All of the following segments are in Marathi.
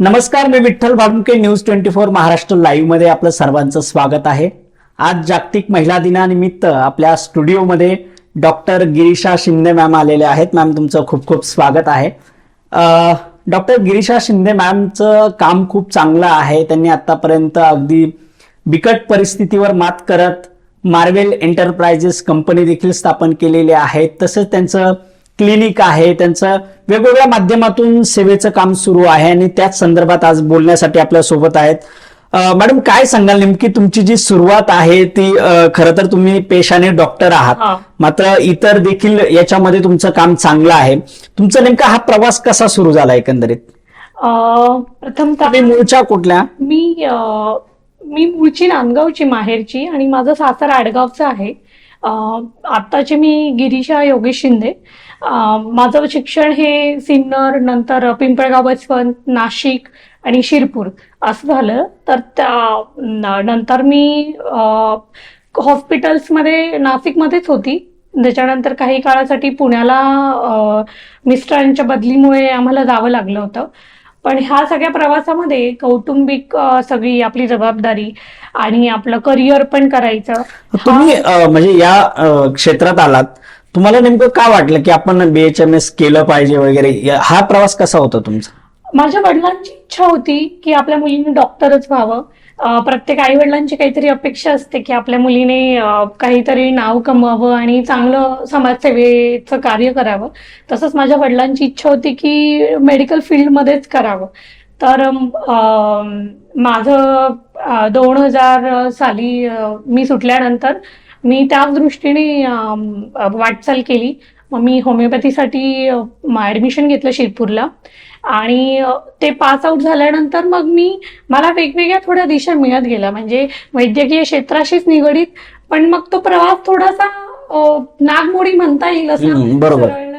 नमस्कार मी Vitthal Bhaduke news twenty four Maharashtra लाईव्हमध्ये आपलं सर्वांचं स्वागत आहे. आज जागतिक महिला दिनानिमित्त आपल्या स्टुडिओमध्ये डॉक्टर गिरीशा शिंदे मॅम आलेले आहेत. मॅम तुमचं खूप खूप स्वागत आहे. डॉक्टर गिरीशा शिंदे मॅमचं काम खूप चांगलं आहे. त्यांनी आतापर्यंत अगदी बिकट परिस्थितीवर मात करत मार्वेल एंटरप्राइजेस कंपनी देखील स्थापन केलेली आहे तसंच त्यांचं क्लिनिक आहे त्यांचं वेगवेगळ्या माध्यमातून सेवेचं काम सुरू आहे आणि त्याच संदर्भात आज बोलण्यासाठी आपल्यासोबत आहेत. मॅडम काय सांगाल? नेमकी तुमची जी सुरुवात आहे ती खरं तर तुम्ही पेशाने डॉक्टर. आहात. मात्र इतर देखील याच्यामध्ये तुमचं काम चांगलं आहे. तुमचा नेमका हा प्रवास कसा सुरू झाला एकंदरीत? तुम्ही मूळच्या कुठल्या? मी मी मूळची नांदगावची माहेरची आणि माझं सासर आडगावचं आहे. आत्ताचे मी गिरीशा योगेश शिंदे. माझं शिक्षण हे सिन्नर नंतर पिंपळगाव बसवंत नाशिक आणि शिरपूर असं झालं. तर त्या नंतर मी हॉस्पिटल्समध्ये नाशिकमध्येच होती. त्याच्यानंतर काही काळासाठी पुण्याला मिस्टरांच्या बदलीमुळे आम्हाला जावं लागलं होतं. पण ह्या सगळ्या प्रवासामध्ये कौटुंबिक सगळी आपली जबाबदारी आणि आपलं करिअर पण करायचं. तुम्ही म्हणजे या क्षेत्रात आलात. तुम्हाला नेमकं का वाटलं की आपण बीएचएमएस केलं पाहिजे वगैरे? या- हा प्रवास कसा होता तुमचा? माझ्या वडिलांची इच्छा होती की आपल्या मुलीने डॉक्टरच व्हावं. अं, प्रत्येक आई वडिलांची काहीतरी अपेक्षा असते की आपल्या मुलीने अं, काहीतरी नाव कमवावं आणि चांगलं समाजसेवेचं कार्य करावं. तसंच माझ्या वडिलांची इच्छा होती की मेडिकल फील्डमध्येच करावं. तर अं, माझं दोन हजार साली अं, मी सुटल्यानंतर मी त्याच दृष्टीने वाटचाल केली. मग मी होमिओपॅथीसाठी ॲडमिशन घेतलं शिरपूरला. आणि ते पास आउट झाल्यानंतर मग मी मला वेगवेगळ्या थोड्या दिशा मिळत गेल्या. म्हणजे वैद्यकीय क्षेत्राशीच निगडीत पण मग तो प्रवास थोडासा नागमोडी म्हणता येईल असा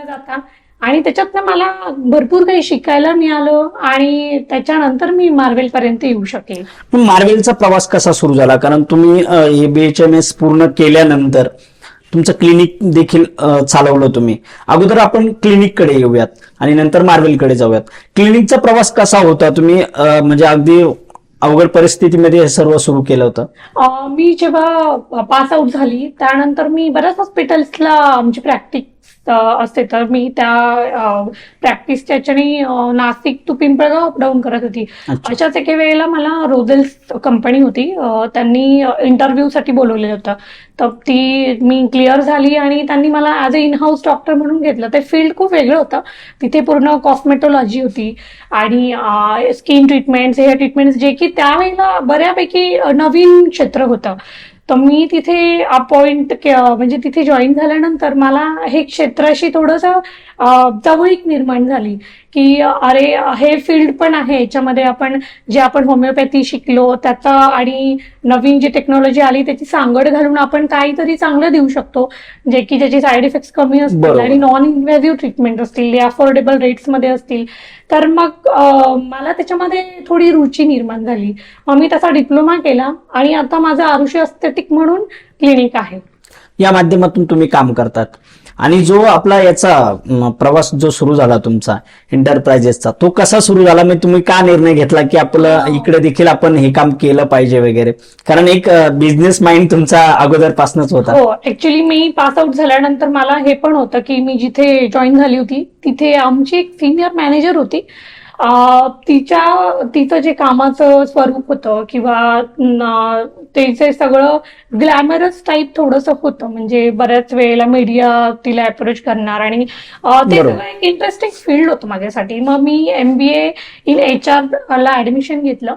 जाता. आणि त्याच्यातनं मला भरपूर काही शिकायला मिळालं आणि त्याच्यानंतर मी मार्वेल पर्यंत येऊ शकेल. पण मार्वेलचा प्रवास कसा सुरू झाला? कारण तुम्ही हे बीएचएमएस पूर्ण केल्यानंतर तुमचं क्लिनिक देखील चालवलं तुम्ही. अगोदर आपण क्लिनिककडे येऊयात आणि नंतर मार्वेलकडे जाऊयात. क्लिनिकचा प्रवास कसा होता? तुम्ही म्हणजे अगदी अवघड परिस्थितीमध्ये हे सर्व सुरू केलं होतं. मी जेव्हा पास आउट झाली त्यानंतर मी बऱ्याच हॉस्पिटल्सला आमची प्रॅक्टिस असते. तर मी त्या प्रॅक्टिसच्या याच्याने नाशिक टू पिंपळगाव अपडाऊन करत होती. अशाच एके वेळेला मला रोझेल्स कंपनी होती. त्यांनी इंटरव्ह्यू साठी बोलवलेलं होतं. तर ती मी क्लिअर झाली आणि त्यांनी मला as a in house doctor म्हणून घेतलं. ते फील्ड खूप वेगळं होतं. तिथे पूर्ण कॉस्मेटॉलॉजी होती आणि स्किन ट्रीटमेंट्स हेअर ट्रीटमेंट्स जे की त्यावेळेला बऱ्यापैकी नवीन क्षेत्र होतं. तर मी तिथे अपॉइंट म्हणजे तिथे जॉईन झाल्यानंतर मला हे क्षेत्राशी थोडंसं जवळीक निर्माण झाली की अरे हे फील्ड पण आहे याच्यामध्ये आपण जे आपण होमिओपॅथी शिकलो त्याचा आणि नवीन जी टेक्नॉलॉजी आली त्याची सांगड घालून आपण काहीतरी चांगलं देऊ शकतो. जे की त्याचे साईड इफेक्ट्स कमी असतील. आणि नॉन इन्व्हेजिव्ह ट्रीटमेंट असतील अफोर्डेबल रेट्समध्ये असतील. तर मग मला त्याच्यामध्ये थोडी रुची निर्माण झाली. मग मी त्याचा डिप्लोमा केला आणि आता माझं आरुषी अस्थेटिक म्हणून क्लिनिक आहे. या माध्यमातून तुम्ही काम करतात. आणि जो आपला याचा प्रवास जो सुरू झाला तुमचा एंटरप्राइजेसचा तो कसा सुरू झाला? म्हणजे तुम्ही का निर्णय घेतला की आपलं हो. इकडे देखील आपण हे काम केलं पाहिजे वगैरे? कारण एक बिझनेस माइंड तुमचा अगोदरपासूनच होता. हो ऍक्च्युली मी पास आउट झाल्यानंतर मला हे पण होतं की मी जिथे जॉईन झाली होती तिथे आमची एक सिनियर मॅनेजर होती. तिच्या तिचं जे कामाचं स्वरूप होतं किंवा तिचे सगळं ग्लॅमरस टाईप थोडंसं होतं म्हणजे बऱ्याच वेळेला मीडिया तिला अप्रोच करणार आणि ते. सगळं एक इंटरेस्टिंग फील्ड होतं माझ्यासाठी. मग मी M B A in H R ला ऍडमिशन घेतलं.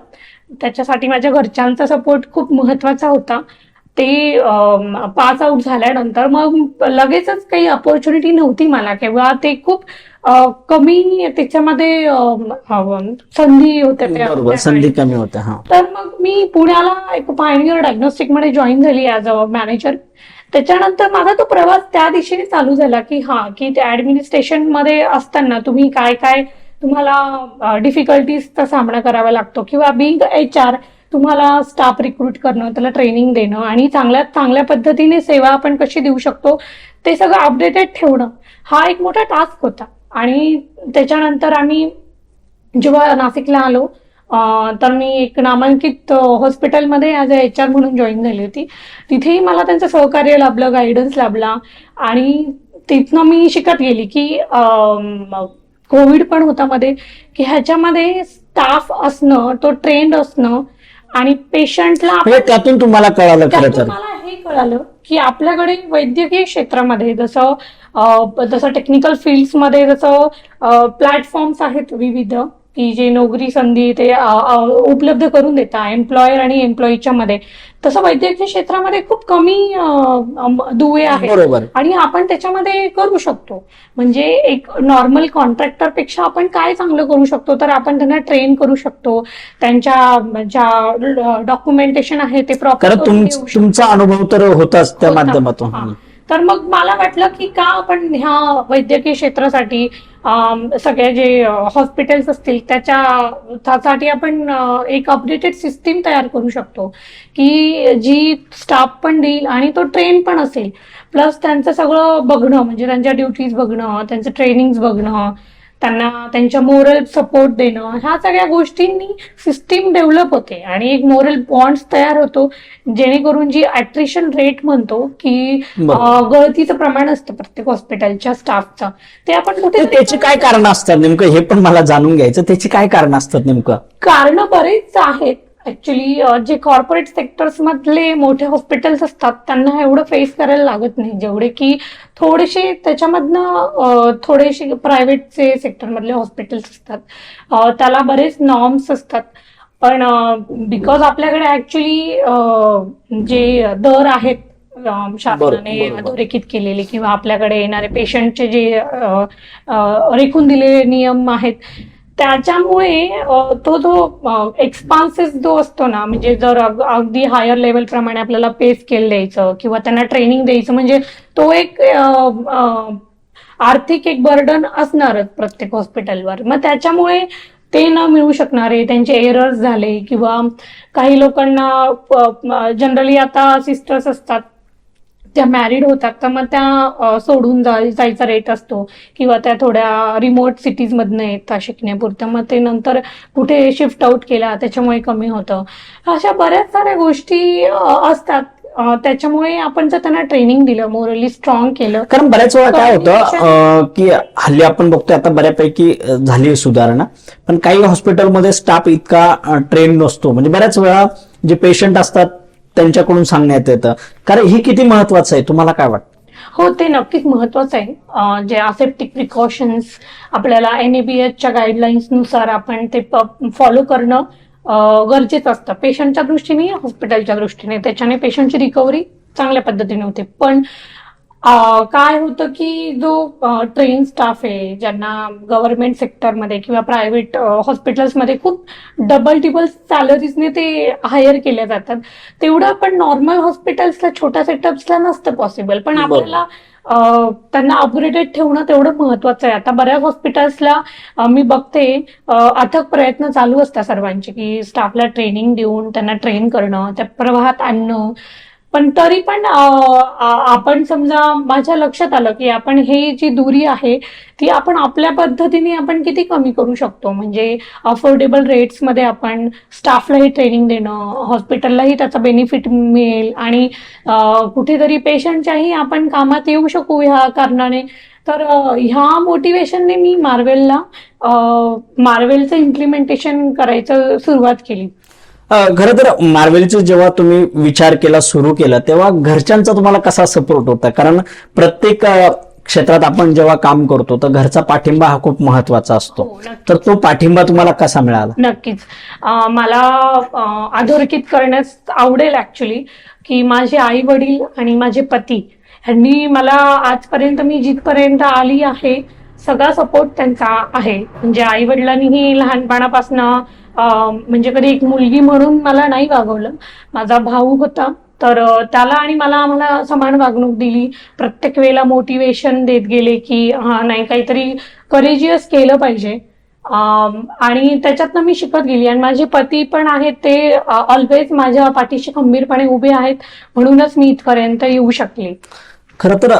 त्याच्यासाठी माझ्या घरच्यांचा सपोर्ट खूप महत्त्वाचा होता. ते पास आउट झाल्यानंतर मग लगेचच काही अपॉर्च्युनिटी नव्हती मला किंवा ते खूप कमी त्याच्यामध्ये संधी होत्या संधी. कमी होत्या हा तर मग मी पुण्याला एक पायनियर डायग्नोस्टिकमध्ये जॉईन झाली ॲज अ मॅनेजर त्याच्यानंतर माझा तो प्रवास त्या दिशेने चालू झाला की हा की त्या ऍडमिनिस्ट्रेशनमध्ये असताना तुम्ही काय काय तुम्हाला डिफिकल्टीजचा सामना करावा लागतो किंवा बिंग एच आर तुम्हाला स्टाफ रिक्रूट करणं त्याला ट्रेनिंग देणं आणि चांगल्यात चांगल्या पद्धतीने सेवा आपण कशी देऊ शकतो ते सगळं अपडेटेड ठेवणं हा एक मोठा टास्क होता. आणि त्याच्यानंतर आम्ही जेव्हा नाशिकला आलो तर मी एक नामांकित हॉस्पिटलमध्ये ॲज अ एच आर म्हणून जॉईन झाली होती. तिथेही मला त्यांचं सहकार्य लाभलं गायडन्स लाभला आणि तिथनं मी शिकत गेली की कोविड पण होता मध्ये की ह्याच्यामध्ये स्टाफ असणं तो ट्रेंड असणं आणि पेशंटला म्हणजे त्यातून तुम्हाला कळालं खरं तर. मला हे कळालं की आपल्याकडे वैद्यकीय क्षेत्रामध्ये जसं अं, जसं टेक्निकल फील्ड्समध्ये जसं प्लॅटफॉर्म्स आहेत विविध की जे नोकरी संधी ते उपलब्ध करून देतात एम्प्लॉयर आणि एम्प्लॉईच्या मध्ये. तसं वैद्यकीय क्षेत्रामध्ये खूप कमी दुवे आहेत. आणि आपण त्याच्यामध्ये करू शकतो. म्हणजे एक नॉर्मल कॉन्ट्रॅक्टरपेक्षा आपण काय चांगलं करू शकतो? तर आपण त्यांना ट्रेन करू शकतो. त्यांच्या ज्या डॉक्युमेंटेशन आहे ते प्रॉपर तुमचा अनुभव तर होताच त्या. माध्यमातून. तर मग मला वाटलं की का आपण ह्या वैद्यकीय क्षेत्रासाठी सगळे जे हॉस्पिटल्स असतील त्याच्या त्यासाठी आपण एक अपडेटेड सिस्टीम तयार करू शकतो. की जी स्टाफ पण देईल आणि तो ट्रेन पण असेल. प्लस त्यांचं सगळं बघणं म्हणजे त्यांच्या ड्युटीज बघणं त्यांचं ट्रेनिंग बघणं त्यांना त्यांच्या मोरल सपोर्ट देणं ह्या सगळ्या गोष्टींनी सिस्टीम डेव्हलप होते. आणि एक मोरल बॉन्ड्स तयार होतो जेणेकरून जी ॲट्रिशन रेट म्हणतो की गळतीचं प्रमाण असतं प्रत्येक हॉस्पिटलच्या स्टाफचं ते आपण कुठे त्याची काय कारण असतात नेमकं? हे पण मला जाणून घ्यायचं. त्याची काय कारण असतात नेमकं? कारण बरेच आहेत. ऍक्च्युली जे कॉर्पोरेट सेक्टर्स मधले मोठे हॉस्पिटल्स असतात त्यांना एवढं फेस करायला लागत नाही. जेवढे की थोडेसे त्याच्यामधनं थोडेसे प्रायव्हेटचे सेक्टर मधले हॉस्पिटल्स असतात. त्याला बरेच नॉर्म्स असतात. पण बिकॉज आपल्याकडे ऍक्च्युली जे दर आहेत शासनाने. अधोरेखित केलेले किंवा आपल्याकडे येणारे पेशंटचे जे रेखून दिलेले नियम आहेत त्याच्यामुळे तो जो एक्सपान्सेस जो असतो ना म्हणजे जर अगदी हायर लेवल प्रमाणे आपल्याला पे स्केल द्यायचं किंवा त्यांना ट्रेनिंग द्यायचं म्हणजे तो एक आर्थिक एक बर्डन असणारच प्रत्येक हॉस्पिटलवर मग त्याच्यामुळे ते न मिळू शकणारे त्यांचे एरर्स झाले किंवा काही लोकांना जनरली आता सिस्टर्स असतात त्या मॅरिड होतात तर मग त्या सोडून जायचा रेट असतो. किंवा त्या थोड्या रिमोट सिटीज मधनं येतात शिकण्यापुरतं. मग ते नंतर कुठे शिफ्ट आउट केला त्याच्यामुळे कमी होतं. अशा बऱ्याच साऱ्या गोष्टी असतात. त्याच्यामुळे आपण जर त्यांना ट्रेनिंग दिलं मोरली स्ट्रॉंग केलं कारण बऱ्याच वेळा काय होतं की हल्ली आपण बघतोय आता बऱ्यापैकी झाली सुधारणा. पण काही हॉस्पिटलमध्ये स्टाफ इतका ट्रेन नसतो. म्हणजे बऱ्याच वेळा जे पेशंट असतात त्यांच्याकडून सांगण्यात येतं. कारण हे किती महत्वाचं आहे तुम्हाला काय वाटतं? हो ते नक्कीच महत्वाचं आहे. जे असेप्टिक प्रिकॉशन्स आपल्याला एन च्या गाईडलाईन्सनुसार आपण ते फॉलो करणं गरजेचं असतं. पेशंटच्या दृष्टीने हॉस्पिटलच्या दृष्टीने त्याच्याने पेशंटची रिकव्हरी चांगल्या पद्धतीने होते. पण काय होतं की जो ट्रेन स्टाफ आहे ज्यांना गव्हर्नमेंट सेक्टरमध्ये किंवा प्रायव्हेट हॉस्पिटल्समध्ये खूप डबल टिबल सॅलरीजने ते हायर केल्या जातात. तेवढं पण नॉर्मल हॉस्पिटल्सला छोट्या सेटअप्सला नसतं पॉसिबल पण. आपल्याला त्यांना अपग्रेडेड ठेवणं तेवढं महत्वाचं आहे. आता बऱ्याच हॉस्पिटल्सला मी बघते अथक प्रयत्न चालू असतात सर्वांचे की स्टाफला ट्रेनिंग देऊन त्यांना ट्रेन करणं त्या प्रवाहात आणणं पण तरी पण आपण समजा माझ्या लक्षात आलं की आपण हे जी दुरी आहे ती आपण आपल्या पद्धतीने आपण किती कमी करू शकतो? म्हणजे अफोर्डेबल रेट्समध्ये आपण स्टाफलाही ट्रेनिंग देणं हॉस्पिटललाही त्याचा बेनिफिट मिळेल आणि कुठेतरी पेशंटच्याही आपण कामात येऊ शकू ह्या कारणाने. तर ह्या मोटिवेशनने मी मार्वेलला मार्वेलचं इम्प्लिमेंटेशन करायचं सुरुवात केली. खरं तर मार्वेलचं जेव्हा तुम्ही विचार केला सुरू केला तेव्हा घरच्यांचा तुम्हाला कसा सपोर्ट होता? कारण प्रत्येक क्षेत्रात आपण जेव्हा काम करतो तर घरचा पाठिंबा हा खूप महत्त्वाचा असतो. हो. तर तो पाठिंबा तुम्हाला कसा मिळाला? नक्कीच. मला अधोरेखित करण्यास आवडेल ऍक्च्युली की माझे आई वडील आणि माझे पती ह्यांनी मला आजपर्यंत मी जिथपर्यंत आली आहे सगळा सपोर्ट त्यांचा आहे. म्हणजे आई वडिलांनीही लहानपणापासनं म्हणजे कधी एक मुलगी म्हणून मला नाही वागवलं. माझा भाऊ होता. तर त्याला आणि मला आम्हाला समान वागणूक दिली. प्रत्येक वेळेला मोटिवेशन देत गेले की हा नाही काहीतरी करेजियस केलं पाहिजे. आणि त्याच्यातनं मी शिकत गेली. आणि माझे पती पण आहेत ते ऑलवेज माझ्या पाठीशी खंबीरपणे उभे आहेत. म्हणूनच मी इथपर्यंत येऊ शकले. खरं तर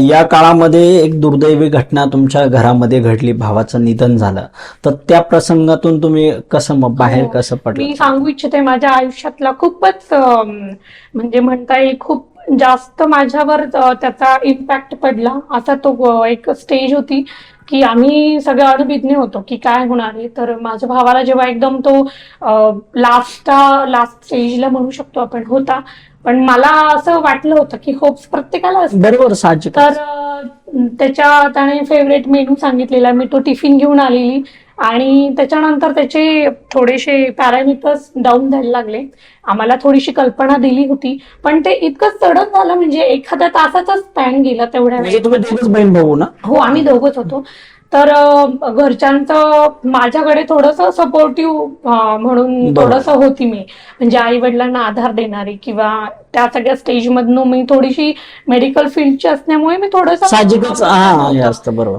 या काळामध्ये एक दुर्दैवी घटना तुमच्या घरामध्ये घडली भावाचं निधन झालं. तर त्या प्रसंगातून तुम्ही कसं मग बाहेर हो. कसं पडलं मी सांगू इच्छिते माझ्या आयुष्यातला खूपच अं, म्हणजे म्हणता येईल खूप जास्त माझ्यावर अं, त्याचा इम्पॅक्ट पडला. असा तो अं, एक स्टेज होती की आम्ही सगळे अनभिज्ञ होतो की काय होणार आहे. तर माझ्या भावाला जेव्हा एकदम तो लास्ट लास्ट स्टेजला म्हणू शकतो आपण होता. पण मला असं वाटलं होतं की होप्स प्रत्येकाला असतात. बरोबर साहजिक तर अं, त्याच्या त्याने फेवरेट मेनू सांगितलेला मी तो टिफिन घेऊन आलेली. आणि त्याच्यानंतर त्याचे थोडेसे पॅरामीटर्स डाऊन द्यायला लागले. आम्हाला थोडीशी कल्पना दिली होती. पण ते इतकं सडन झालं म्हणजे एखाद्या तासाचा स्पॅन गेला तेवढ्या म्हणजे तुम्ही वेळेत दोघच बहीण भाऊ ना? हो आम्ही दोघच होतो. तर घरच्यांचं माझ्याकडे थोडस सपोर्टिव्ह म्हणून. थोडस होती मी. म्हणजे आई वडिलांना आधार देणारी किंवा त्या सगळ्या स्टेज मधनं मी थोडीशी मेडिकल फील्डची असल्यामुळे मी थोडस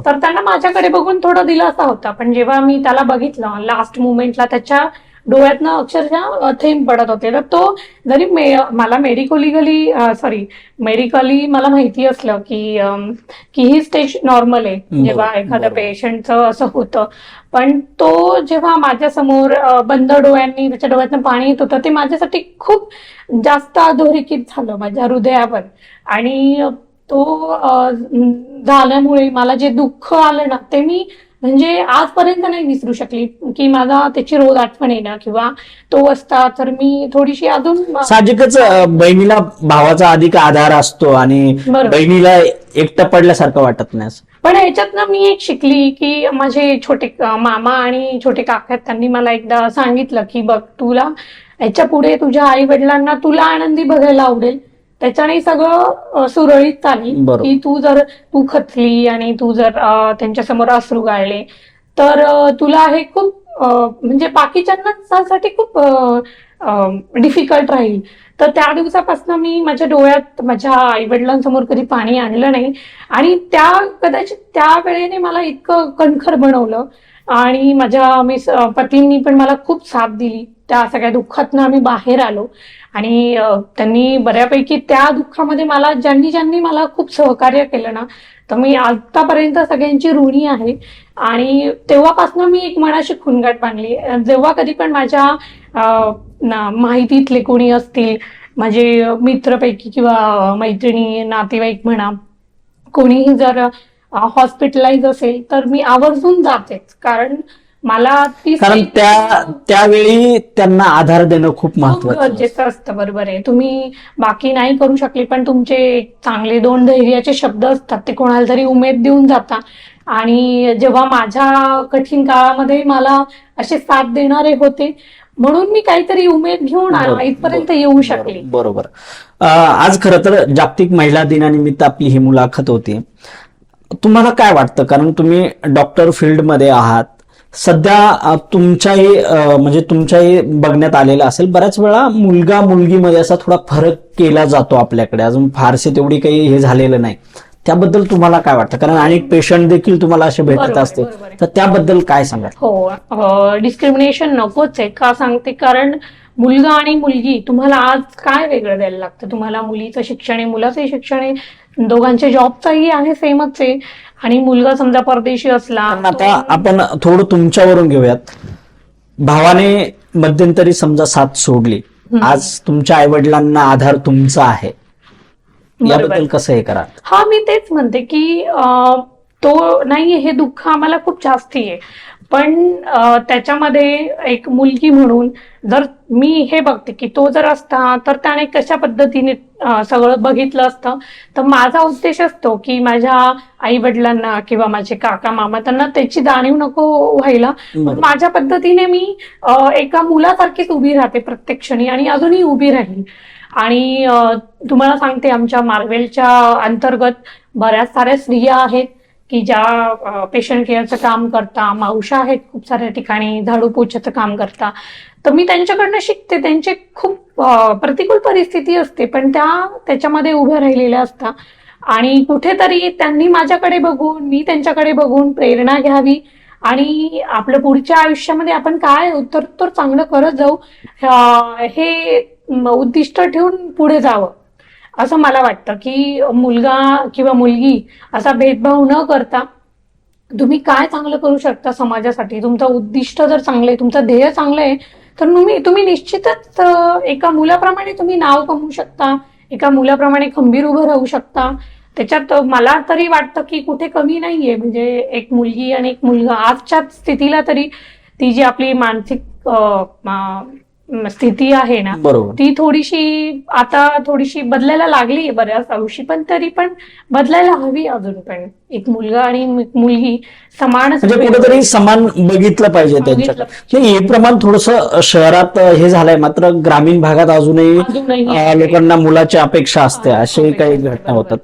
तर त्यांना माझ्याकडे बघून थोडा दिलासा होता. पण जेव्हा मी त्याला बघितलं लास्ट मुमेंटला त्याच्या डोळ्यातनं अक्षरशः थेंब पडत होते. तर तो जरी मे मला मेडिकलिगली सॉरी मेडिकली मला माहिती असलं की की ही स्टेज नॉर्मल आहे. जेव्हा एखाद्या. पेशंटचं असं होतं. पण तो जेव्हा माझ्यासमोर बंद डोळ्यांनी त्याच्या डोळ्यातनं पाणी येत होतं ते माझ्यासाठी खूप जास्त अधोरेखित झालं माझ्या हृदयावर. आणि तो झाल्यामुळे मला जे दुःख आलं ना ते मी म्हणजे आजपर्यंत नाही विसरू शकली की माझा त्याची रोज आठवण येणं किंवा तो असता तर मी थोडीशी अजून साहजिकच बहिणीला भावाचा अधिक आधार असतो आणि. बहिणीला एकटं पडल्यासारखं वाटत नाही. पण ह्याच्यातनं मी एक शिकली की माझे छोटे मामा आणि छोटे काका आहेत, त्यांनी मला एकदा सांगितलं की बघ तुला ह्याच्या पुढे तुझ्या आई वडिलांना तुला आनंदी बघायला आवडेल त्याच्याने सगळं सुरळीत चालेल. बरोबर. की तू जर तू खचली आणि तू जर अ, त्यांच्यासमोर अश्रू गाळले तर अ, तुला हे खूप अ, म्हणजे बाकीच्यांसाठी खूप डिफिकल्ट राहील. तर त्या दिवसापासून मी माझ्या डोळ्यात माझ्या आई वडिलांसमोर कधी पाणी आणलं नाही. आणि त्या कदाचित त्या वेळेने मला इतकं कणखर बनवलं. आणि माझ्या मिस अ, पतींनी पण मला खूप साथ दिली. त्या सगळ्या दुःखातनं आम्ही बाहेर आलो. आणि त्यांनी बऱ्यापैकी त्या दुःखामध्ये मला ज्यांनी ज्यांनी मला खूप सहकार्य केलं ना तर मी आतापर्यंत सगळ्यांची ऋणी आहे. आणि तेव्हापासून मी एक मनाशी खुणगाट बांधली. जेव्हा कधी पण माझ्या माहितीतले कोणी असतील माझे मित्रपैकी किंवा मैत्रिणी नातेवाईक म्हणा कोणीही जर हॉस्पिटलाइज असेल तर मी आवर्जून जातेच. कारण मला ती कारण त्या त्यावेळी त्यांना आधार देणं खूप खूप महत्वाचं असतं. गरजेचं असतं बरोबर आहे. तुम्ही बाकी नाही करू शकले पण तुमचे चांगले दोन धैर्याचे शब्द असतात ते कोणाला तरी उमेद देऊन जाता. आणि जेव्हा माझ्या कठीण काळामध्ये मला असे साथ देणारे होते म्हणून मी काहीतरी उमेद घेऊन बरोबर, इथपर्यंत येऊ शकले. बरोबर. अ, आज खरं तर जागतिक महिला दिनानिमित्त आपली ही मुलाखत होती. तुम्हाला काय वाटतं? कारण तुम्ही डॉक्टर फील्डमध्ये आहात सध्या तुमच्याही म्हणजे तुमच्याही बघण्यात आलेलं असेल बऱ्याच वेळा मुलगा मुलगीमध्ये असा थोडा फरक केला जातो आपल्याकडे. अजून फारसे तेवढी काही हे झालेलं नाही. त्याबद्दल तुम्हाला काय वाटतं? कारण अनेक पेशंट देखील तुम्हाला असे भेटत असते. तर त्याबद्दल काय सांगा हो डिस्क्रिमिनेशन नकोच आहे का सांगते? कारण मुलगा आणि मुलगी तुम्हाला आज काय वेगळं द्यायला लागतं? तुम्हाला मुलीचं शिक्षण आहे मुलाचंही शिक्षण आहे दोघांचे जॉबचाही आहे सेमच आहे. आणि मुलगा समजा परदेशी असला पण आता आपण थोडं तुमच्यावरून घेऊयात. भावाने मध्यंतरी समजा साथ सोडली. आज तुमच्या आई वडिलांना आधार तुमचा आहे. याबद्दल कसं हे करा हा मी तेच म्हणते की अं, तो नाहीये हे दुःख आम्हाला खूप जास्ती आहे पण त्याच्यामध्ये एक मुलगी म्हणून जर मी हे बघते की तो जर असता तर त्याने कशा पद्धतीने सगळं बघितलं असतं? तर माझा उद्देश असतो की माझ्या आई वडिलांना किंवा माझे काका मामा त्यांना त्याची जाणीव नको व्हायला. माझ्या पद्धतीने मी एका मुलासारखीच उभी राहते प्रत्येक क्षणी आणि अजूनही उभी राहील आणि तुम्हाला सांगते आमच्या मार्वेलच्या अंतर्गत बऱ्याच साऱ्या स्त्रिया आहेत की ज्या पेशंट केअरचं काम करता मावशा आहेत खूप साऱ्या ठिकाणी झाडू पोछाचं काम करता तर मी त्यांच्याकडनं शिकते. त्यांचे खूप प्रतिकूल परिस्थिती असते पण त्या त्याच्यामध्ये उभ्या राहिलेल्या असतात आणि कुठेतरी त्यांनी माझ्याकडे बघून मी त्यांच्याकडे बघून प्रेरणा घ्यावी. आणि आपलं पुढच्या आयुष्यामध्ये आपण काय उत्तर तर चांगलं करत जाऊ. हे उद्दिष्ट ठेवून पुढे जावं. असं मला वाटतं की मुलगा किंवा मुलगी असा भेदभाव न करता तुम्ही काय चांगलं करू शकता समाजासाठी? तुमचं उद्दिष्ट जर चांगलं आहे तुमचं ध्येय चांगलं आहे तर तुम्ही तुम्ही निश्चितच एका मुलाप्रमाणे तुम्ही नाव कमवू शकता एका मुलाप्रमाणे खंबीर उभं राहू शकता. त्याच्यात मला तरी वाटतं की कुठे कमी नाहीये. म्हणजे एक मुलगी आणि एक मुलगा आजच्या स्थितीला तरी ती जी आपली मानसिक स्थिती आहे ना ती थोडीशी आता थोडीशी बदलायला लागली बऱ्याच अंशी पण तरी पण बदलायला हवी अजून पण. एक मुलगा आणि मुलगी समानच म्हणजे कुठेतरी समान बघितलं पाहिजे त्यांच्यात हे प्रमाण थोडस शहरात हे झालंय मात्र ग्रामीण भागात अजूनही लोकांना मुलाची अपेक्षा असते असे काही घटना होतात.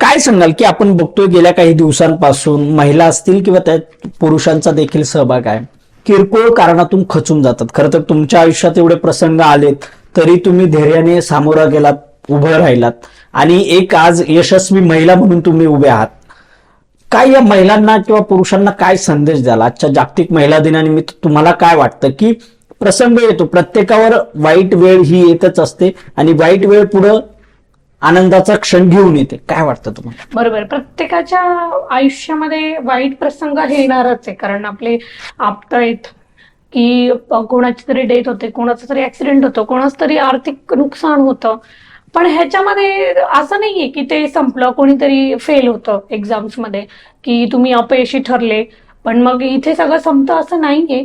काय सांगाल की आपण बघतोय गेल्या काही दिवसांपासून महिला असतील किंवा त्यात पुरुषांचा देखील सहभाग आहे? किरकोळ कारणातून खचून जातात. खरं तर तुमच्या आयुष्यात एवढे प्रसंग आलेत तरी तुम्ही धैर्याने सामोरा गेलात उभं राहिलात. आणि एक आज यशस्वी महिला म्हणून तुम्ही उभे आहात. काय या महिलांना किंवा पुरुषांना काय संदेश द्याल? आजच्या जागतिक महिला दिनानिमित्त तुम्हाला काय वाटतं की प्रसंग येतो. प्रत्येकावर वाईट वेळ ही येतच असते आणि वाईट वेळ पुढं आनंदाचा क्षण घेऊन येते. काय वाटतं तुम्हाला? बरोबर. प्रत्येकाच्या आयुष्यामध्ये वाईट प्रसंग हे येणारच आहे. कारण आपले आपता आहेत की कोणाची तरी डेथ होते कोणाचा तरी ऍक्सिडेंट होतो कोणाचं तरी आर्थिक नुकसान होतं. पण ह्याच्यामध्ये असं नाहीये की ते संपलं कोणीतरी फेल होतं एक्झाम्समध्ये की तुम्ही अपयशी ठरले. पण मग इथे सगळं संपतं असं नाहीये.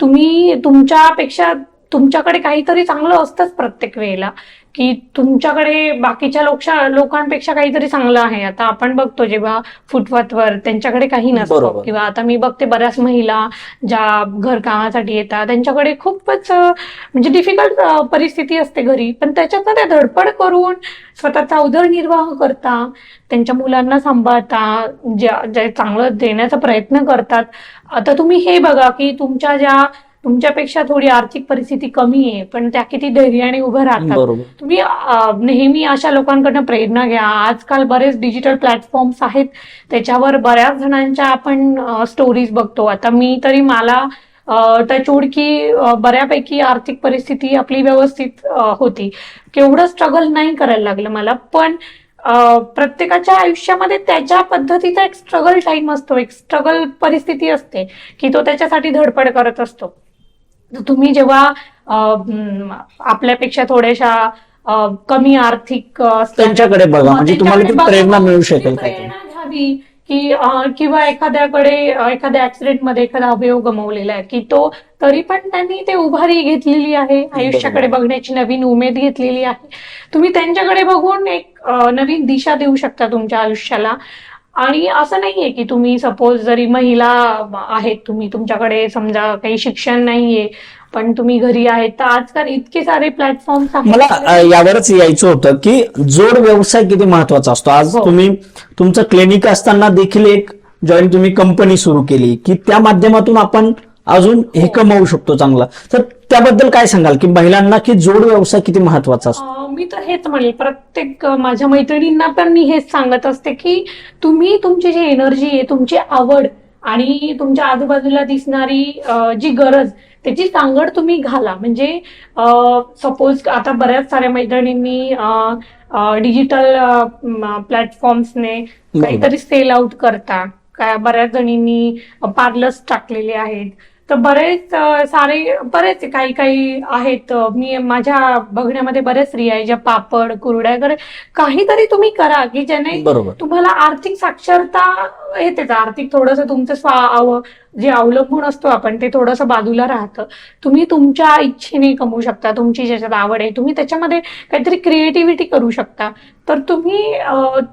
तुम्ही तुमच्यापेक्षा तुमच्याकडे काहीतरी चांगलं असतंच प्रत्येक वेळेला. की तुमच्याकडे बाकीच्या लोकशा लोकांपेक्षा काहीतरी चांगलं आहे. आता आपण बघतो जेव्हा फुटपाथवर त्यांच्याकडे काही नसतं बरोबर. किंवा आता मी बघते बऱ्याच महिला ज्या घरकामासाठी येतात त्यांच्याकडे खूपच अं, म्हणजे डिफिकल्ट परिस्थिती असते घरी. पण त्याच्यातनं त्या धडपड करून स्वतःचा उदरनिर्वाह करता त्यांच्या मुलांना सांभाळता ज्या जे चांगलं देण्याचा प्रयत्न करतात. आता तुम्ही हे बघा की तुमच्या ज्या तुमच्यापेक्षा थोडी आर्थिक परिस्थिती कमी आहे पण त्या किती धैर्याने उभं राहतात. तुम्ही नेहमी अशा लोकांकडनं प्रेरणा घ्या. आजकाल बरेच डिजिटल प्लॅटफॉर्म्स आहेत. त्याच्यावर बऱ्याच जणांच्या आपण स्टोरीज बघतो. आता मी तरी मला टचवूड की बऱ्यापैकी आर्थिक परिस्थिती आपली व्यवस्थित होती. केवढं स्ट्रगल नाही करायला लागलं मला पण प्रत्येकाच्या आयुष्यामध्ये त्याच्या पद्धतीचा एक स्ट्रगल टाइम असतो. एक स्ट्रगल परिस्थिती असते की तो त्याच्यासाठी धडपड करत असतो. तुम्ही जेव्हा आपल्यापेक्षा थोड्याशा कमी आर्थिक त्यांच्याकडे बघा. म्हणजे तुम्हाला प्रेरणा मिळू शकेल प्रेरणा घ्यावी की किंवा एखाद्याकडे एखाद्या ऍक्सिडेंटमध्ये एखादा अवयव गमावलेला आहे की तो तरी पण त्यांनी ते उभारी घेतलेली आहे आयुष्याकडे बघण्याची नवीन उमेद घेतलेली आहे. तुम्ही त्यांच्याकडे बघून एक नवीन दिशा देऊ शकता तुमच्या आयुष्याला. आणि असं नाहीये की तुम्ही सपोज जरी महिला आहेत तुम्ही तुमच्याकडे समजा काही शिक्षण नाहीये पण तुम्ही घरी आहेत तर आजकाल इतके सारे प्लॅटफॉर्म्स मला यावरच यायचं होतं की जोड व्यवसाय किती महत्त्वाचा असतो आज हो. तुम्ही तुमचं क्लिनिक असताना देखील एक जॉईन तुम्ही कंपनी सुरू केली की त्या माध्यमातून आपण अजून हो. हे कमवू शकतो चांगलं तर त्याबद्दल काय सांगाल? की महिलांना की जोड व्यवसाय किती महत्त्वाचा असतो? मी तर हेच म्हणेल. प्रत्येक माझ्या मैत्रिणींना पण मी हेच सांगत असते की तुम्ही तुमची जी एनर्जी आहे तुमची आवड आणि तुमच्या आजूबाजूला दिसणारी जी गरज त्याची सांगड तुम्ही घाला. म्हणजे सपोज आता बऱ्याच साऱ्या मैत्रिणींनी डिजिटल प्लॅटफॉर्म्सने काहीतरी सेल आउट करता. काय बऱ्याच जणींनी पार्लर्स टाकलेले आहेत. तर बरेच सारे बरेच काही काही आहेत. मी माझ्या बघण्यामध्ये बऱ्याच स्त्रिया आहे ज्या पापड कुरड्या वगैरे काहीतरी तुम्ही करा की ज्याने बरोबर. तुम्हाला आर्थिक साक्षरता येतेच. आर्थिक थोडंसं तुमचं स्वा जे अवलंबून असतो आपण ते थोडंसं बाजूला राहतं. तुम्ही तुमच्या इच्छेने कमवू शकता तुमची ज्याच्यात आवड आहे तुम्ही त्याच्यामध्ये काहीतरी क्रिएटिव्हिटी करू शकता. तर तुम्ही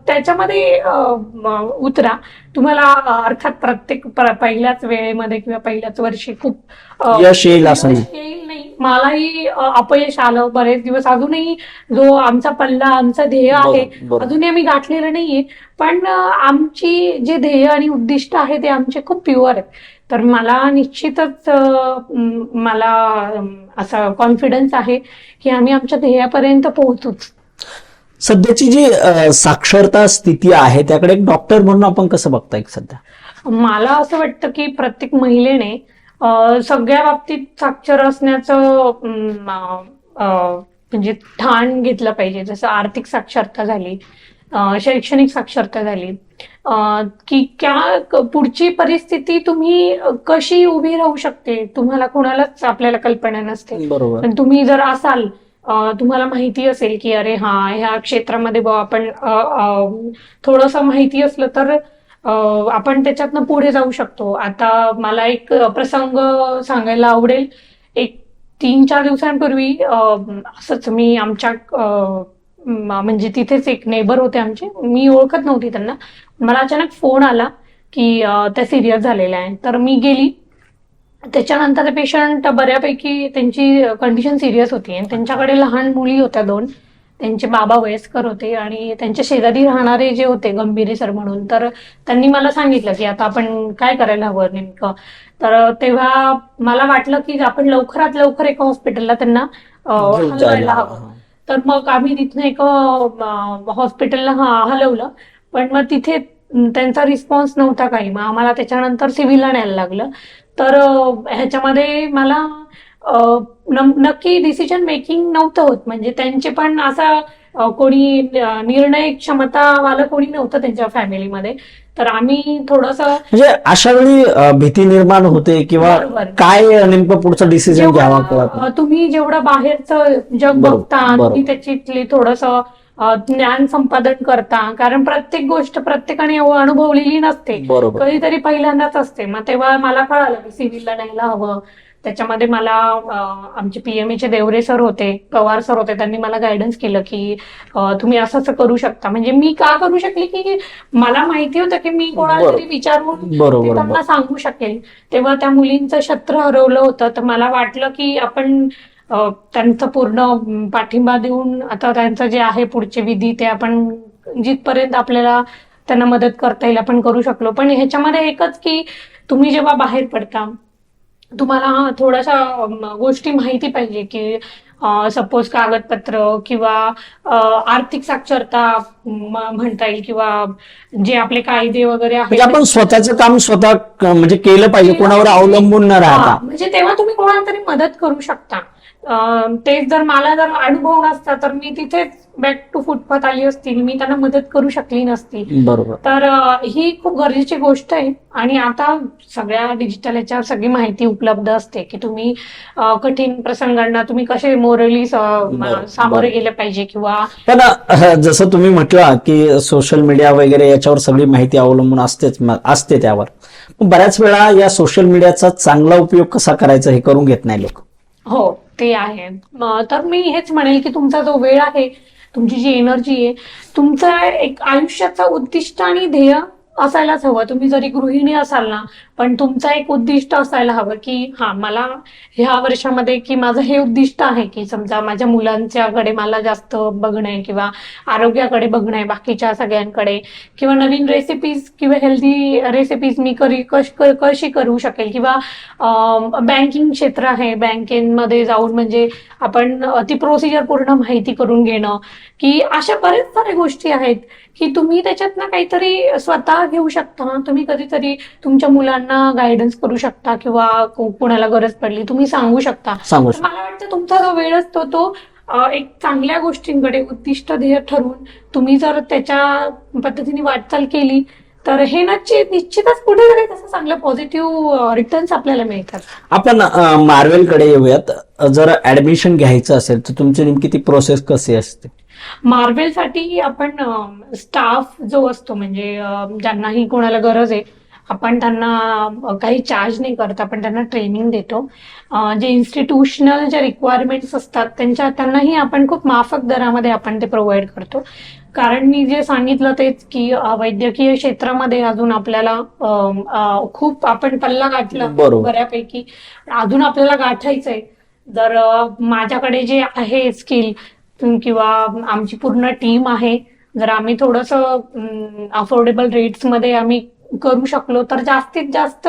त्याच्यामध्ये उतरा. तुम्हाला अर्थात प्रत्येक प्र- पहिल्याच वेळेमध्ये किंवा पहिल्याच वर्षी खूप अं, यश येईल असं नाही. यश येईल नाही. मलाही अपयश आलं बरेच दिवस. अजूनही जो आमचा पल्ला आमचा ध्येय आहे. अजूनही आम्ही गाठलेलं नाहीये. पण आमची जे ध्येय आणि उद्दिष्ट आहे ते आमचे खूप प्युअर आहेत. तर मला निश्चितच मला असा कॉन्फिडन्स आहे की आम्ही आमच्या ध्येयापर्यंत पोहोचूच. सध्याची जी साक्षरता स्थिती आहे त्याकडे एक डॉक्टर म्हणून आपण कसं बघताय सध्या? मला असं वाटतं की प्रत्येक महिलेने सगळ्या बाबतीत साक्षर असण्याचं म्हणजे ठाण घेतलं पाहिजे. जसं आर्थिक साक्षरता झाली शैक्षणिक साक्षरता झाली. की क्या पुढची परिस्थिती तुम्ही कशी उभी राहू शकते? तुम्हाला कोणालाच आपल्याला कल्पना नसते. पण तुम्ही जर असाल तुम्हाला माहिती असेल की अरे हा ह्या क्षेत्रामध्ये आपण थोडस माहिती असलं तर आपण त्याच्यातनं पुढे जाऊ शकतो. आता मला एक प्रसंग सांगायला आवडेल. एक तीन चार दिवसांपूर्वी असंच मी आमच्या म्हणजे तिथेच एक नेबर होते आमचे. मी ओळखत नव्हती त्यांना. मला अचानक फोन आला की त्या सिरियस झालेल्या आहे तर मी गेली. त्याच्यानंतर पेशंट बऱ्यापैकी त्यांची कंडिशन सिरियस होती. आणि त्यांच्याकडे लहान मुली होत्या दोन. त्यांचे बाबा वयस्कर होते आणि त्यांच्या शेजारी राहणारे जे होते गंभीरे सर म्हणून तर त्यांनी मला सांगितलं की आता आपण काय करायला हवं नेमकं? तर तेव्हा मला वाटलं की आपण लवकरात लवकर एका हॉस्पिटलला त्यांना हलवायला हवं. तर मग आम्ही तिथनं एक हॉस्पिटलला हलवलं. पण मग तिथे त्यांचा रिस्पॉन्स नव्हता काही. मग आम्हाला त्याच्यानंतर सिव्हिलला न्यायला लागलं. तर ह्याच्यामध्ये मला नक्की डिसिजन मेकिंग नव्हतं होत. म्हणजे त्यांचे पण असा कोणी निर्णय क्षमतावालं कोणी नव्हतं त्यांच्या फॅमिलीमध्ये तर आम्ही थोडस म्हणजे अशा वेळी भीती निर्माण होते किंवा. काय नेमकं पुढचं डिसिजन घ्यावा तुम्ही जेवढं बाहेरचं जग बघता. तुम्ही त्याच्यातली थोडस ज्ञान संपादन करता. कारण प्रत्येक गोष्ट प्रत्येकाने अनुभवलेली नसते. कधीतरी पहिल्यांदाच असते. मग तेव्हा मला कळालं की सिव्हिलला न्यायला हवं. त्याच्यामध्ये मला आमचे पीएमएचे देवरे सर होते पवार सर होते त्यांनी मला गायडन्स केलं की तुम्ही असं असं करू शकता. म्हणजे मी का करू शकले की मला माहिती होतं की मी कोणाला. तरी विचारून त्यांना सांगू शकेल. तेव्हा त्या मुलींचं छत्र हरवलं होतं तर मला वाटलं की आपण त्यांचं पूर्ण पाठिंबा देऊन आता त्यांचं जे आहे पुढचे विधी ते आपण जिथपर्यंत आपल्याला त्यांना मदत करता येईल आपण करू शकलो. पण ह्याच्यामध्ये एकच की तुम्ही जेव्हा बाहेर पडता तुम्हाला थोड्याशा गोष्टी माहिती पाहिजे की सपोज कागदपत्र किंवा आर्थिक साक्षरता म्हणता येईल किंवा जे आपले कायदे वगैरे म्हणजे आहेत आपण स्वतःचं काम स्वतः म्हणजे केलं पाहिजे कोणावर अवलंबून न राहता. म्हणजे तेव्हा तुम्ही कोणाला तरी मदत करू शकता. तेच जर मला जर अनुभव नसता तर मी तिथेच बॅक टू फुटपाथ आली असती. मी त्यांना मदत करू शकली नसती. बरोबर. तर ही खूप गरजेची गोष्ट आहे. आणि आता सगळ्या डिजिटल याच्यावर सगळी माहिती उपलब्ध असते की तुम्ही कठीण प्रसंगांना तुम्ही कसे मोरली. सामोरे गेले पाहिजे किंवा पण जसं तुम्ही म्हटलं की सोशल मीडिया वगैरे याच्यावर सगळी माहिती अवलंबून असतेच असते त्यावर. बऱ्याच वेळा या सोशल मीडियाचा चांगला उपयोग कसा करायचा हे करून घेत नाही लोक. हो. ते आहे. तर मी हेच म्हणेल की तुमचा जो वेळ आहे तुमची जी एनर्जी आहे तुमचा एक आयुष्याचं उद्दिष्ट आणि ध्येय असायलाच हवं. तुम्ही जरी गृहिणी असाल ना पण तुमचं एक उद्दिष्ट असायला हवं की हा मला ह्या वर्षामध्ये की माझं हे उद्दिष्ट आहे की समजा माझ्या मुलांच्याकडे मला जास्त बघणं आहे किंवा आरोग्याकडे बघणं आहे बाकीच्या सगळ्यांकडे किंवा नवीन रेसिपीज किंवा हेल्दी रेसिपीज मी करी कश कशी करू शकेल? किंवा बँकिंग क्षेत्र आहे बँकेमध्ये जाऊन म्हणजे आपण ती प्रोसिजर पूर्ण माहिती करून घेणं की अशा बरेच साऱ्या गोष्टी आहेत की तुम्ही त्याच्यातनं काहीतरी स्वतः घेऊ शकता. तुम्ही कधीतरी तुमच्या मुलांना गायडन्स करू शकता किंवा कोणाला गरज पडली तुम्ही सांगू शकता. सांगू तर मला वाटतं तुमचा जो वेळ असतो तो अ, एक चांगल्या गोष्टींकडे उद्दिष्ट ध्येय ठरवून तुम्ही जर त्याच्या पद्धतीने वाटचाल केली तर हे नक्की निश्चितच पुढे तसं चांगलं पॉझिटिव्ह रिटर्न्स आपल्याला मिळतात. आपण अ, मार्वेलकडे येऊयात. अ, जर ऍडमिशन घ्यायचं असेल तर तुमची नेमकी ती प्रोसेस कशी असते? मार्वेलसाठी आपण स्टाफ जो असतो म्हणजे अ, ज्यांनाही कोणाला गरज आहे आपण त्यांना काही चार्ज नाही करत आपण त्यांना ट्रेनिंग देतो. जे इन्स्टिट्यूशनल जे रिक्वायरमेंट्स असतात त्यांच्या त्यांनाही आपण खूप माफक दरामध्ये आपण ते प्रोव्हाइड करतो. कारण मी जे सांगितलं तेच की वैद्यकीय क्षेत्रामध्ये अजून आपल्याला खूप आपण पल्ला गाठला. बऱ्यापैकी अजून आपल्याला गाठायचंय. जर माझ्याकडे जे आहे स्किल किंवा आमची पूर्ण टीम आहे जर आम्ही थोडस अफोर्डेबल रेट्समध्ये आम्ही करू शकलो तर जास्तीत जास्त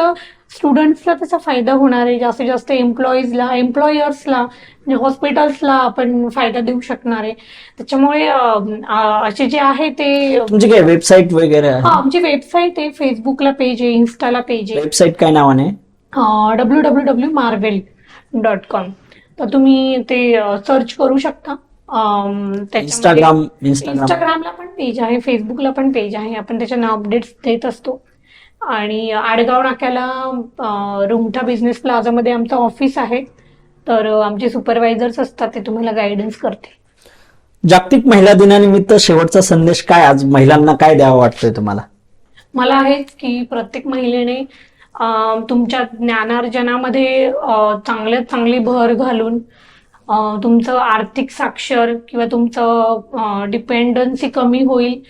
स्टुडंट्सला त्याचा फायदा होणार आहे. जास्तीत जास्त एम्प्लॉईजला एम्प्लॉयर्सला म्हणजे हॉस्पिटल्सला आपण फायदा देऊ शकणार आहे. त्याच्यामुळे असे जे आहे ते तुमची काय वेबसाईट वगैरे हा आमची वेबसाईट आहे फेसबुकला पेज आहे इन्स्टाला पेज आहे. वेबसाईट काय नावाने W W W Marvel dot com तर तुम्ही ते सर्च करू शकता. इंस्टाग्राम इंस्टाग्रामला पण पेज आहे फेसबुकला पण पेज आहे. आपण त्याच्यानं अपडेट्स देत असतो. आणि आडगाव नाक्याला अं, रुंगठा बिझनेस प्लाझामध्ये आमचं ऑफिस आहे. तर आमचे सुपरवायझर्स असतात ते तुम्हाला गायडन्स करते जागतिक महिला दिनानिमित्त शेवटचा संदेश काय? आज महिलांना काय द्यावा वाटतोय तुम्हाला? मला हेच की प्रत्येक महिलेने तुमच्या ज्ञानार्जनामध्ये चांगल्यात चांगली भर घालून तुमचं आर्थिक साक्षर किंवा तुमचं डिपेंडन्सी कमी होईल.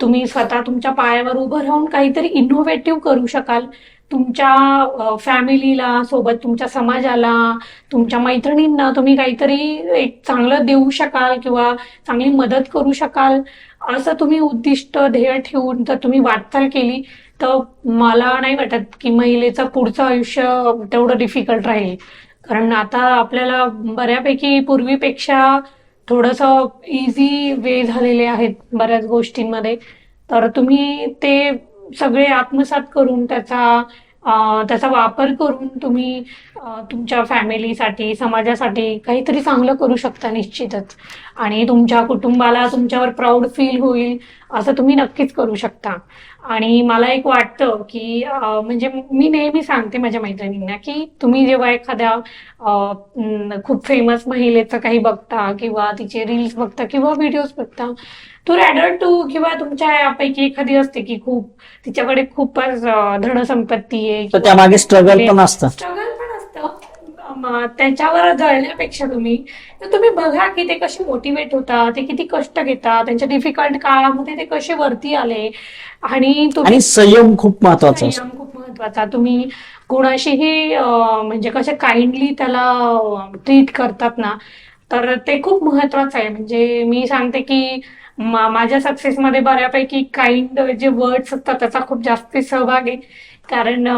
तुम्ही स्वतः तुमच्या पायावर उभं राहून काहीतरी इनोव्हेटिव्ह करू शकाल. तुमच्या फॅमिलीला सोबत तुमच्या समाजाला तुमच्या मैत्रिणींना तुम्ही काहीतरी एक चांगलं देऊ शकाल किंवा चांगली मदत करू शकाल. असं तुम्ही उद्दिष्ट ध्येय ठेवून जर तुम्ही वाटचाल केली तर मला नाही वाटत की महिलेचं पुढचं आयुष्य तेवढं डिफिकल्ट राहील. कारण आता आपल्याला बऱ्यापैकी पूर्वीपेक्षा थोडंसं इझी वे झालेले आहेत बऱ्याच गोष्टींमध्ये. तर तुम्ही ते सगळे आत्मसात करून त्याचा त्याचा वापर करून तुम्ही तुमच्या फॅमिलीसाठी समाजासाठी काहीतरी चांगलं करू शकता निश्चितच. आणि तुमच्या कुटुंबाला तुमच्यावर प्राऊड फील होईल असं तुम्ही नक्कीच करू शकता. आणि मला एक वाटतं की म्हणजे मी नेहमी सांगते माझ्या मैत्रिणींना की तुम्ही जेव्हा एखाद्या खूप फेमस महिलेचं काही बघता किंवा तिचे रील्स बघता किंवा व्हिडिओज बघता तो रॅडर टू किंवा तुमच्या यापैकी एखादी असते की खूप तिच्याकडे खूपच धनसंपत्ती आहे त्यामागे स्ट्रगल पण असतं. स्ट्रगल पण असतं. त्याच्यावर जळण्यापेक्षा तुम्ही तर तुम्ही बघा की ते कसे मोटिवेट होतात ते किती कष्ट घेतात त्यांच्या डिफिकल्ट काळामध्ये ते कसे वरती आले. आणि तुम्ही संयम खूप महत्त्वाचा संयम खूप महत्त्वाचा तुम्ही कोणाशीही म्हणजे कसे काइंडली त्याला ट्रीट करतात ना तर ते खूप महत्वाचं आहे. म्हणजे मी सांगते की माझ्या सक्सेसमध्ये बऱ्यापैकी काइंड जे वर्ड्स असतात त्याचा खूप जास्त सहभाग आहे. कारण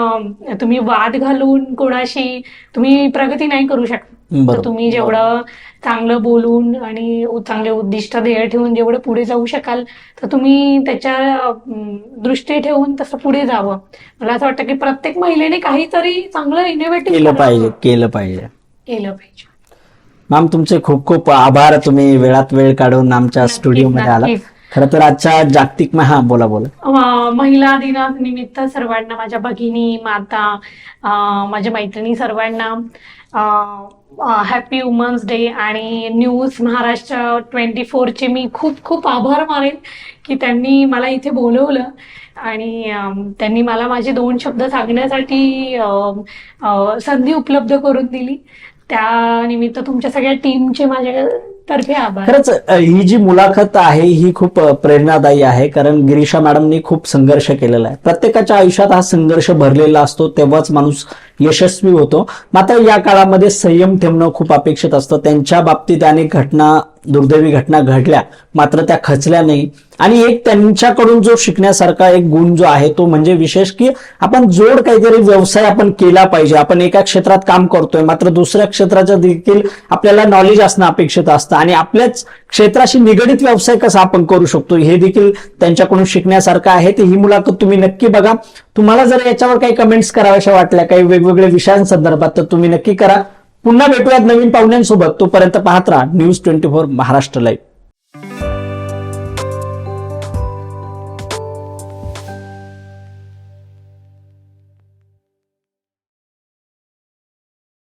तुम्ही वाद घालून कोणाशी तुम्ही प्रगती नाही करू शकत. तर. तुम्ही जेवढं चांगलं बोलून आणि चांगले उद्दिष्ट ध्येय ठेवून जेवढं पुढे जाऊ शकाल तर तुम्ही त्याच्या दृष्टी ठेवून तसं पुढे जावं. मला असं वाटतं की प्रत्येक महिलेने काहीतरी चांगलं इनोव्हेटिव्ह केलं पाहिजे केलं पाहिजे. केलं पाहिजे. मॅम तुमचे खूप खूप आभार. तुम्ही वेळात वेळ काढून आमच्या स्टुडिओमध्ये आला. खरं तर आजच्या जागतिक हा बोला बोला. महिला दिनानिमित्त सर्वांना माझ्या भगिनी माता माझ्या मैत्रिणी सर्वांना हॅपी वुमन्स डे आणि न्यूज महाराष्ट्र ट्वेंटी फोरचे मी खूप खूप आभार मानेन की त्यांनी मला इथे बोलवलं आणि त्यांनी मला माझे दोन शब्द सांगण्यासाठी संधी उपलब्ध करून दिली. त्या निमित्त तुमच्या सगळ्या टीमचे माझ्या खरंच ही जी मुलाखत आहे ही खूप प्रेरणादायी आहे कारण गिरीशा मॅडमनी खूप संघर्ष केलेला आहे. प्रत्येकाच्या आयुष्यात हा संघर्ष भरलेला असतो तेव्हाच माणूस यशस्वी होतो. मात्र या काळामध्ये संयम ठेवणं खूप अपेक्षित असतं. त्यांच्या बाबतीत अनेक घटना दुर्दैवी घटना घडल्या मात्र त्या खचल्या नाही. आणि एक त्यांच्याकडून जो शिकण्यासारखा एक गुण जो आहे तो म्हणजे विशेष की आपण जोड काहीतरी व्यवसाय आपण केला पाहिजे. आपण एका क्षेत्रात काम करतोय मात्र दुसऱ्या क्षेत्राचं देखील आपल्याला नॉलेज असणं अपेक्षित असतं. आणि आपल्याच क्षेत्राशी निगडित व्यवसाय कसा आपण करू शकतो हे देखील त्यांच्याकडून शिकण्यासारखं आहे. ते ही मुलाखत तुम्ही नक्की बघा. तुम्हाला जर याच्यावर काही कमेंट्स कराव्याशा वाटल्या काही वेगवेगळ्या विषयांसंदर्भात तर तुम्ही नक्की करा. पुन्हा भेटूयात नवीन पाहुण्यांसोबत. तोपर्यंत पाहत राहा. News twenty four Maharashtra live